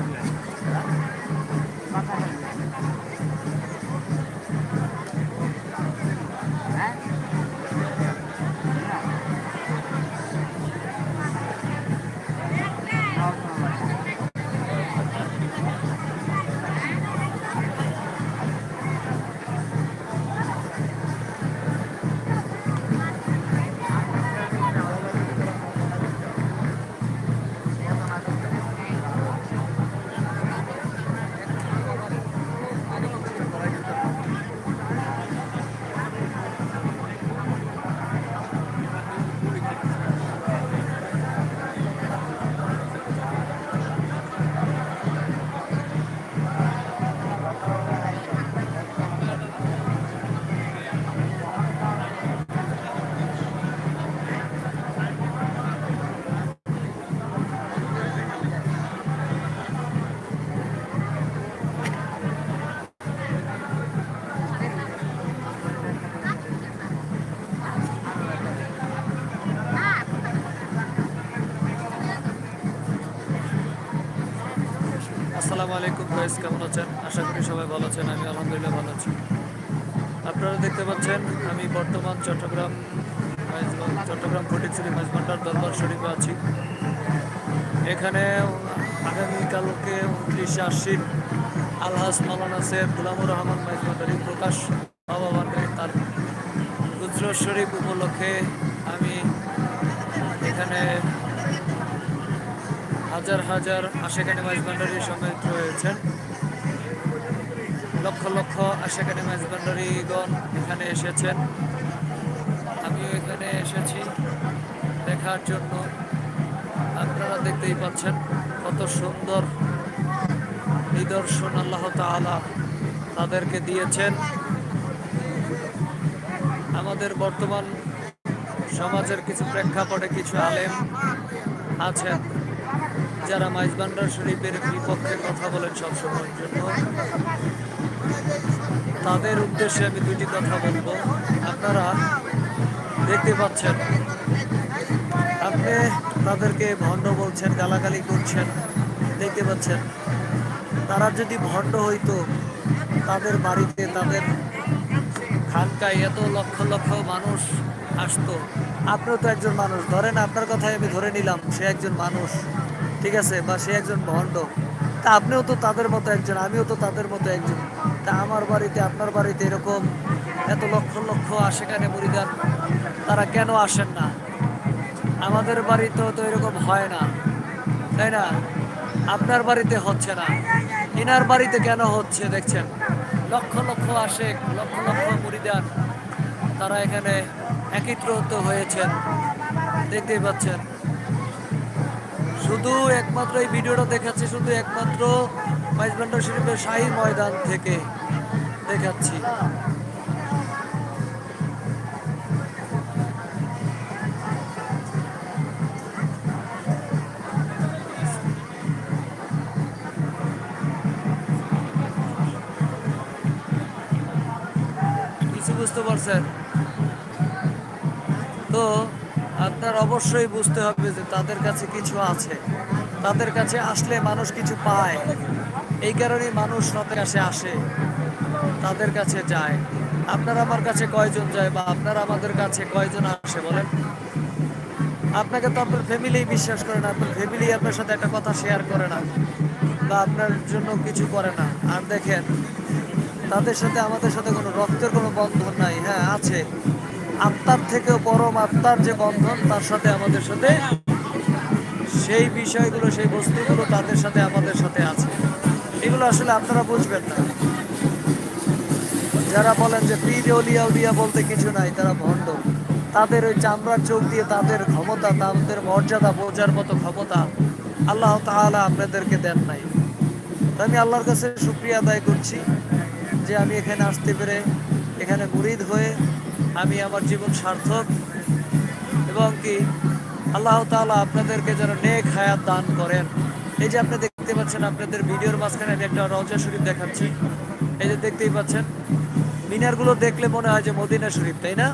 Yeah. আসসালামু আলাইকুম guys কেমন আছেন? আশা করি সবাই ভালো আছেন, আমি আলহামদুলিল্লাহ ভালো আছি। আপনারা দেখতে পাচ্ছেন, আমি বর্তমান চট্টগ্রাম চট্টগ্রাম ফটিকছড়ি মাঝভান্ডার দরবার শরীফে আছি। এখানে আগামীকালকে উনত্রিশে আশ্বিন আলহাজ মালানা সৈয়দ গুলামুর রহমান মাইজভান্ডারি প্রকাশ বাবা তার গুজরত শরীফ উপলক্ষে আমি এখানে হাজার হাজার আশেখানি মাইজ ভান্ডারি সমেত রয়েছেন লক্ষ লক্ষ আশেখানি ভান্ডারিগণ এখানে এসেছেন। আমিও এখানে এসেছি দেখার জন্য। আপনারা দেখতেই পাচ্ছেন কত সুন্দর নিদর্শন আল্লাহ তাআলা তাদেরকে দিয়েছেন। আমাদের বর্তমান সমাজের কিছু প্রেক্ষাপটে কিছু আলেম আছেন। যারা মাইজবান্ডার শরীফের বিপক্ষে কথা বলেন সবসময়ের জন্য, তাদের উদ্দেশ্যে আমি দুটি কথা বলব। আপনারা দেখতে পাচ্ছেন, আপনি তাদেরকে ভণ্ড বলছেন, গালাগালি করছেন, দেখতে পাচ্ছেন, তারা যদি ভণ্ড হইতো, তাদের বাড়িতে, তাদের খানকায় এত লক্ষ লক্ষ মানুষ আসতো। আপনিও তো একজন মানুষ। ধরেন আপনার কথাই আমি ধরে নিলাম, সে একজন মানুষ। ঠিক আছে? বা সে একজন ভণ্ড। তা আপনিও তো তাদের মতো একজন, আমিও তো তাদের মতো একজন। তা আমার বাড়িতে, আপনার বাড়িতে এরকম এত লক্ষ লক্ষ আশেখানে মুড়িদান, তারা কেন আসেন না? আমাদের বাড়িতেও তো এরকম হয় না, তাই না? আপনার বাড়িতে হচ্ছে না, ইনার বাড়িতে কেন হচ্ছে দেখছেন? লক্ষ লক্ষ আসে লক্ষ লক্ষ মুড়িদান, তারা এখানে একত্রিত হয়েছেন, দেখতেই পাচ্ছেন। শুধু একমাত্র এই ভিডিওটা দেখাচ্ছি, শুধু একমাত্র মাইজবান্ডার শরীফের শাহী ময়দান থেকে দেখাচ্ছি। কিছু বুঝতে পারছেন? তো আপনার অবশ্যই বুঝতে হবে যে তাদের কাছে কিছু আছে। তাদের কাছে আসলে মানুষ কিছু পায়। এই কারণেই মানুষ তাদের কাছে আসে, তাদের কাছে যায়। আপনার আমার কাছে কয়জন যায় বা আপনার আমাদের কাছে কয়জন আসে বলেন? আপনাকে তো আপনার ফ্যামিলি বিশ্বাস করে না, আপনার ফ্যামিলি আপনার সাথে একটা কথা শেয়ার করে না বা আপনার জন্য কিছু করে না। আর দেখেন, তাদের সাথে আমাদের সাথে কোনো রক্তের কোনো বন্ধন নাই। হ্যাঁ আছে। আত্মার থেকেও পরম আত্মার যে বন্ধন, তার সাথে আমাদের সাথে, সেই বিষয়গুলো, সেই বস্তুগুলো তাদের সাথে, আমাদের সাথে আছে। এগুলো আসলে আপনারা বুঝবেন না। যারা বলেন যে পীর অলিয়া উলিয়া বলতে কিছু নাই, তারা ভণ্ড। তাদের ওই চামড়ার চোখ দিয়ে তাদের ক্ষমতা, তাদের মর্যাদা বোঝার মতো ক্ষমতা আল্লাহ তাআলা আপনাদেরকে দেন নাই। আমি আল্লাহর কাছে শুক্রিয়া আদায় করছি যে আমি এখানে আসতে পেরে, এখানে মুরিদ হয়ে আমি আমার জীবন সার্থক এবং কি আল্লাহ তাআলা আপনাদেরকে যেন নেক হায়াত দান করেন। এই যে আপনি দেখতে পাচ্ছেন আপনাদের ভিডিওর মাঝখানে আমি একটা রওজা শরীফ দেখাচ্ছি। এই যে দেখতেই পাচ্ছেন মিনারগুলো দেখলে মনে হয় যে মদিনা শরীফ তাই না?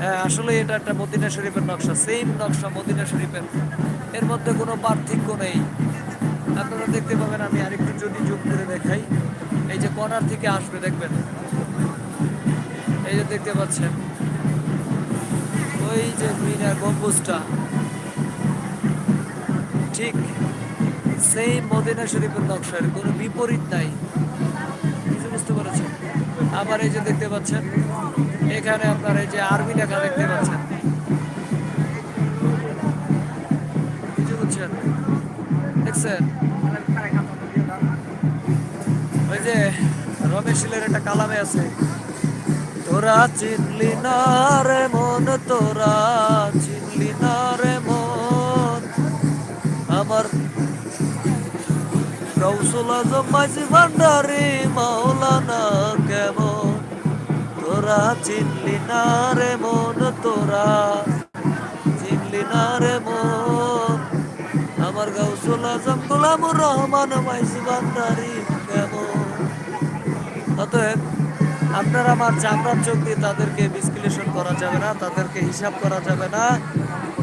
হ্যাঁ, আসলে এটা একটা মদিনা শরীফের নকশা সেম নকশা মদিনা শরীফের। এর মধ্যে কোনো পার্থক্য নেই। আপনারা দেখতে পাবেন আমি আরেকটু যদি জুম করে দেখাই। এই যে কর্নার থেকে আসবে দেখবেন। এই যে দেখতে পাচ্ছেন। ওই যে মিনার গম্বুজটা। ঠিক সেই মদিনা শরীফের নকশার, কোনো বিপরীত নাই। কিছু বুঝতে পেরেছেন? আবার এই যে দেখতে পাচ্ছেন, এখানে আপনার এই যে আরবি লেখা দেখতে পাচ্ছেন। কিছু বুঝছেন? দেখছেন? ওই যে রমেশিলের একটা কালামে আছে। তোরা চিনলি না রে মন, তোরা চিনলি না রে মন। আমার কৌশল মাঝি ভান্ডারি, মাওলানা কেমন? তোরা চিনলি না রে মন, তোরা চিনলি না রে মন। আমার গৌসুল আজম গোলামুর রহমান, মাইজি ভান্ডারি কেমন? অতএব আপনার আমার চামড়ার চোখ দিয়ে তাদেরকে বিশ্লেষণ করা যাবে না, তাদেরকে হিসাব করা যাবে না।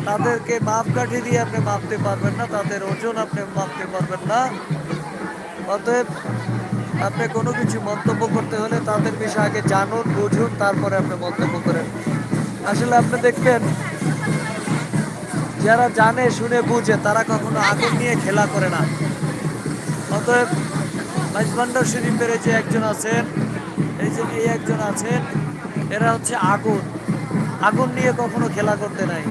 তাদেরকে মাপকাঠি দিয়ে আপনি মাপতে পারবেন না, তাদের ওজন আপনি মাপতে পারবেন না। অতএব আপনি কোনো কিছু মন্তব্য করতে হলে তাদের বিষয়ে আগে জানুন, বুঝুন, তারপরে আপনি মন্তব্য করেন। আসলে আপনি দেখবেন, যারা জানে, শুনে, বুঝে, তারা কখনো আগুন নিয়ে খেলা করে না। অতএব মাইজবান্ডার শরীফের যে একজন আছেন এই যে এই একজন আছেন, এরা হচ্ছে আগুন। আগুন নিয়ে কখনো খেলা করতে নাই।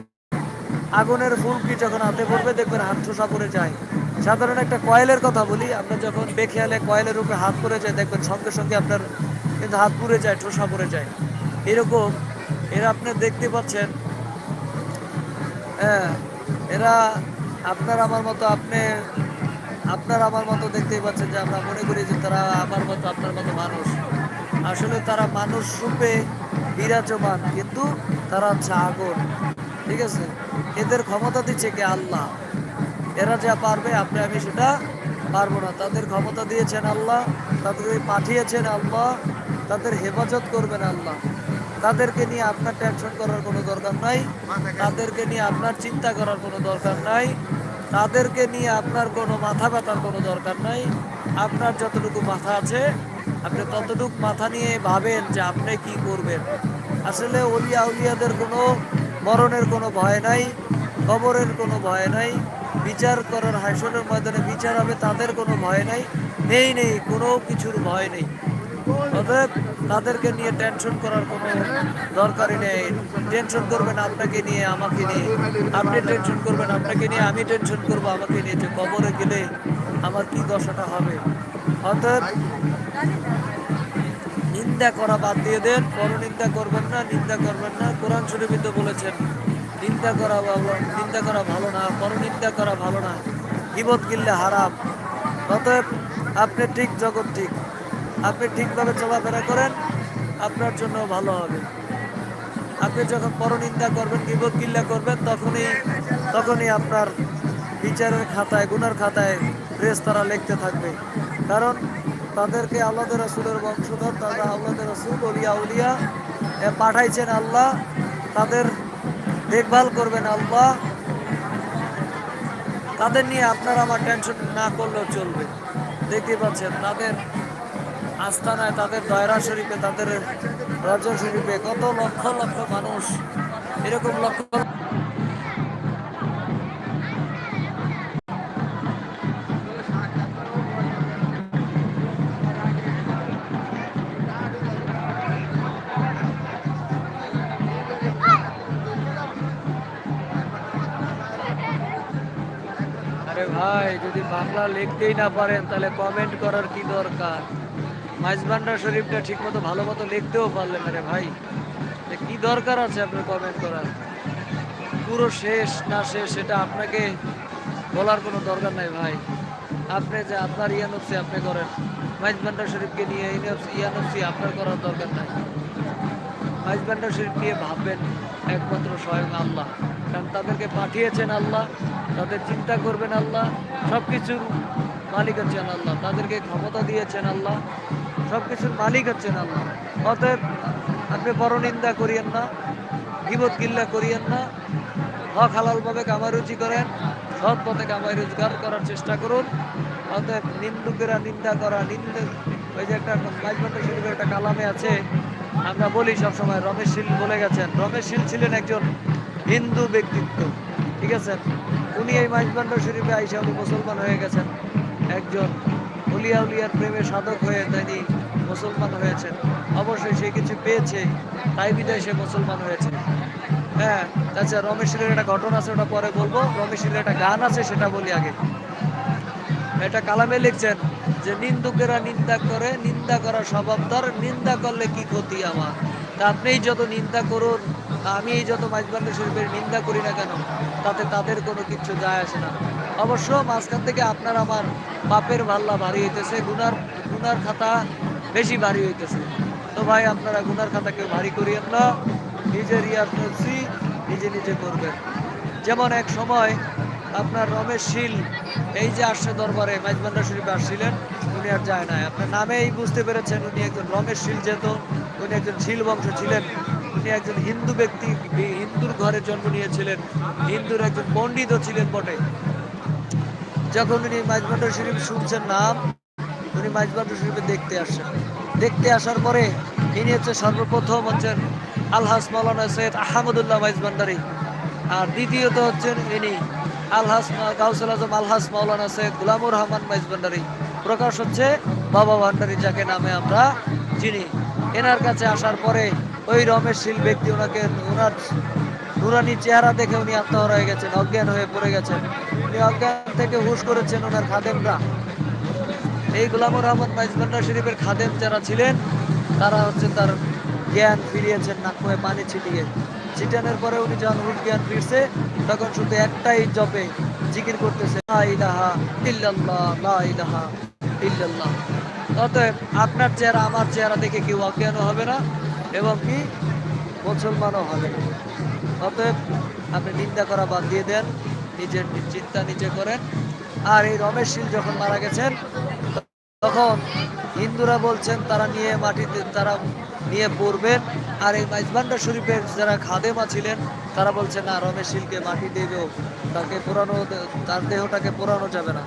আগুনের ফুলকি যখন হাতে পড়বে, দেখবেন হাত ঠোসা পড়ে যায়। সাধারণ একটা কয়েলের কথা বলি, আপনার যখন বেখেয়ালে কয়েলের উপরে হাত পড়ে যায়, দেখবেন সঙ্গে সঙ্গে আপনার কিন্তু হাত পুড়ে যায়, ঠোসা পড়ে যায়। এরকম এরা আপনি দেখতে পাচ্ছেন। হ্যাঁ এরা আপনার আমার মতো আপনি, আপনার আমার মতো দেখতেই পাচ্ছেন যে আমরা মনে করি যে তারা আমার মতো, আপনার মতো মানুষ। আসলে তারা মানুষ রূপে বিরাজমান, কিন্তু তারা আগুন, ঠিক আছে? এদের ক্ষমতা দিচ্ছে কে? আল্লাহ। এরা যা পারবে, আপনি, আমি সেটা পারব না। তাদের ক্ষমতা দিয়েছেন আল্লাহ তাদেরকে পাঠিয়েছেন আল্লাহ, তাদের হেফাজত করবেন আল্লাহ। তাদেরকে নিয়ে আপনার টেনশন করার কোনো দরকার নাই, তাদেরকে নিয়ে আপনার চিন্তা করার কোনো দরকার নাই, তাদেরকে নিয়ে আপনার কোনো মাথা ব্যথার কোনো দরকার নাই। আপনার যতটুকু মাথা আছে আপনি ততটুকু মাথা নিয়ে ভাবেন যে আপনি কি করবেন। আসলে অলিয়া উলিয়াদের কোনো মরণের কোনো ভয় নাই, কবরের কোনো ভয় নাই, বিচার করার হাসনের ময়দানে বিচার হবে তাদের কোনো ভয় নাই, নেই নেই, কোনো কিছুর ভয় নেই। অতএব তাদেরকে নিয়ে টেনশন করার কোনো দরকারই নেই। টেনশন করবেন আপনাকে নিয়ে, আমাকে নিয়ে। আপনি টেনশন করবেন আপনাকে নিয়ে, আমি টেনশন করব আমাকে নিয়ে যে কবরে গেলে আমার কি দশাটা হবে? অতএব নিন্দা করা বাদ দিয়ে দেন। পরনিন্দা করবেন না, নিন্দা করবেন না। কোরআন শরীফে তো বলেছেন, নিন্দা করা ভালো, নিন্দা করা ভালো না পরনিন্দা করা ভালো না। বিপদ কিনলে হারাম। অতএব আপনি ঠিক জগৎ ঠিক। আপনি ঠিকভাবে চলাফেরা করেন, আপনার জন্য ভালো হবে। আপনি যখন পরনিন্দা করবেন বিপদ কিল্লা করবেন, তখনই তখনই আপনার বিচারের খাতায়, গুনার খাতায় রেস তারা লিখতে থাকবে। কারণ তাদেরকে আল্লাহ রসুলের বংশধর, তারা আল্লাহ রসুল উলিয়া উলিয়া পাঠাইছেন আল্লাহ। তাদের দেখভাল করবেন আল্লাহ। তাদের নিয়ে আপনার আমার টেনশন না করলেও চলবে। দেখতে পাচ্ছেন, তাদের আস্তানায়, তাদের দয়রা শরীফে, তাদের রজ শরীফে কত লক্ষ লক্ষ মানুষ, এরকম লক্ষ যদি বাংলা লিখতেই না পারেন, তাহলে কমেন্ট করার কি দরকার? মাইজবান্ডার শরীফটা ঠিক মতো ভালো মতো লিখতেও পারলেন না রে ভাই। কি দরকার আছে আপনার কমেন্ট করার? পুরো শেষ না শেষ সেটা আপনাকে বলার কোনো দরকার নাই ভাই। আপনি যে আপনার ইয়ানফসি আপনি করেন। মাইজবান্ডার শরীফকে নিয়ে ইয়ানফসি আপনার করার দরকার নাই। মাইজবান্ডার শরীফ নিয়ে ভাববেন একমাত্র স্বয়ং আল্লাহ। কারণ তাদেরকে পাঠিয়েছেন আল্লাহ, তাদের চিন্তা করবেন আল্লাহ সব কিছুর মালিক হচ্ছেন আল্লাহ, তাদেরকে ক্ষমতা দিয়েছেন আল্লাহ সব কিছুর মালিক হচ্ছেন আল্লাহ। অতএব আপনি বড় নিন্দা করিয়েন না বিপদ কিল্লা করিয়েন না, হক হালালভাবে কামাই রুচি করেন, সৎ পথে কামাই রোজগার করার চেষ্টা করুন। অতএব নিন্দুকেরা নিন্দা করা, নিন্দে, ওই যে একটা মাইজবান্ডার শরীফের একটা কালামে আছে, আমরা বলি সবসময়, রমেশ শীল বলে গেছেন। রমেশ শীল ছিলেন একজন হিন্দু ব্যক্তিত্ব। ঠিক আছে? উনি এই মাইজবান্ডার শরীফে আইসা উনি মুসলমান হয়ে গেছেন। একজন উলিয়া উলিয়ার প্রেমে সাধক হয়ে তিনি মুসলমান হয়েছেন। অবশ্যই সে কিছু পেয়েছে, তাই বিদায় সে মুসলমান হয়েছে। হ্যাঁ আচ্ছা রমেশের একটা ঘটনা আছে, ওটা পরে বলব। রমেশের একটা গান আছে, সেটা বলি আগে। এটা কালামে লিখছেন যে, নিন্দুকেরা নিন্দা করে, নিন্দা করা স্বভাব তার নিন্দা করলে কি ক্ষতি আমার? তা আপনিই যত নিন্দা করুন আমি যত মাইজবান্ড শরীফের নিন্দা করি না কেন, তাতে তাদের কোনো কিছু যায় আসে না। অবশ্য মাঝখান থেকে আপনার আমার পাপের ভাল্লা ভারী হইতেছে, গুনার গুনার খাতা বেশি ভারী হইতেছে। তো ভাই, আপনারা গুনার খাতাকে ভারী করিয়েন না নিজের ইয়ার নফসি নিজে নিজে করবেন। যেমন এক সময় আপনার রমেশ শীল, এই যে আসছে দরবারে মাইজবান্ডা শরীফে আসছিলেন, উনি আর যায় না আপনার নামেই বুঝতে পেরেছেন, উনি একজন রমেশ শীল যেত উনি একজন শীল বংশ ছিলেন। উনি একজন হিন্দু ব্যক্তি হিন্দুর ঘরে জন্ম নিয়েছিলেন, হিন্দুর একজন পণ্ডিতও ছিলেন বটে। যখন উনি মাইজবান্ডা শরীফ শুনছেন নাম, উনি মাইজবান্ডা শরীফে দেখতে আসছেন দেখতে আসার পরে ইনি হচ্ছে সর্বপ্রথম হচ্ছেন আলহাস মৌলানা সৈয়দ আহমদুল্লাহ মাইজবান্ডারি। আর দ্বিতীয়ত হচ্ছেন ইনি আলহাস গাউসুল আজম আলহাস মাওলানা সৈয়দ গুলামুর রহমান মাইজ ভান্ডারি প্রকাশ হচ্ছে বাবা ভান্ডারি, যাকে নামে আমরা চিনি। এনার কাছে আসার পরে ওই রমেশশীল ব্যক্তি ওনাকে, ওনার নুরানি চেহারা দেখে উনি আত্মহরা হয়ে গেছেন, অজ্ঞান হয়ে পড়ে গেছেন। উনি অজ্ঞান থেকে হুশ করেছেন ওনার খাদেমরা। এই গুলামুর রহমান মাইজ ভান্ডার শরীফের খাদেম যারা ছিলেন, তারা হচ্ছে তার জ্ঞান ফিরিয়েছেন, নাক মুখে পানি ছিটিয়ে। ছিটানোর পরে উনি যখন হুট জ্ঞান ফিরছে, তখন শুধু একটাই জপে জিকির করতেছে, লা ইলাহা ইল্লাল্লাহ, লা ইলাহা ইল্লাল্লাহ। অতএব আপনার চেহারা, আমার চেহারা দেখে কেউ অজ্ঞান হবে না। এবং কি? মুসলমানও হবে। অতএব আপনি নিন্দা করা বাদ দিয়ে দেন, নিজের চিন্তা নিজে করেন। আর এই রমেশ শীল যখন মারা গেছেন, তখন হিন্দুরা বলছেন, তারা নিয়ে মাটিতে, তারা নিয়ে পড়বেন। আর এই মাইজবান্ডা শরীফের যারা খাদেমা ছিলেন, তারা বলছে, না, রমেশ শীলকে মাটি দেবেও তাকে পোড়ানো, তার দেহটাকে পোড়ানো যাবে না।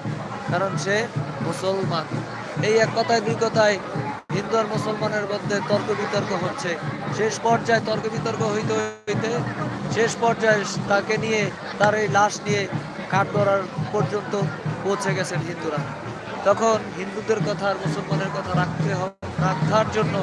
কারণ সে মুসলমান। এই এক কথায়, দুই কথায় হিন্দু আর মুসলমানের মধ্যে তর্ক বিতর্ক হচ্ছে। শেষ পর্যায়ে তর্ক বিতর্ক হইতে হইতে শেষ পর্যায়ে তাকে নিয়ে, তার এই লাশ নিয়ে কাঠ ধরার পর্যন্ত পৌঁছে গেছেন হিন্দুরা। তখন হিন্দুদের কথা আর মুসলমানের কথা রাখতে হবে রাখার জন্য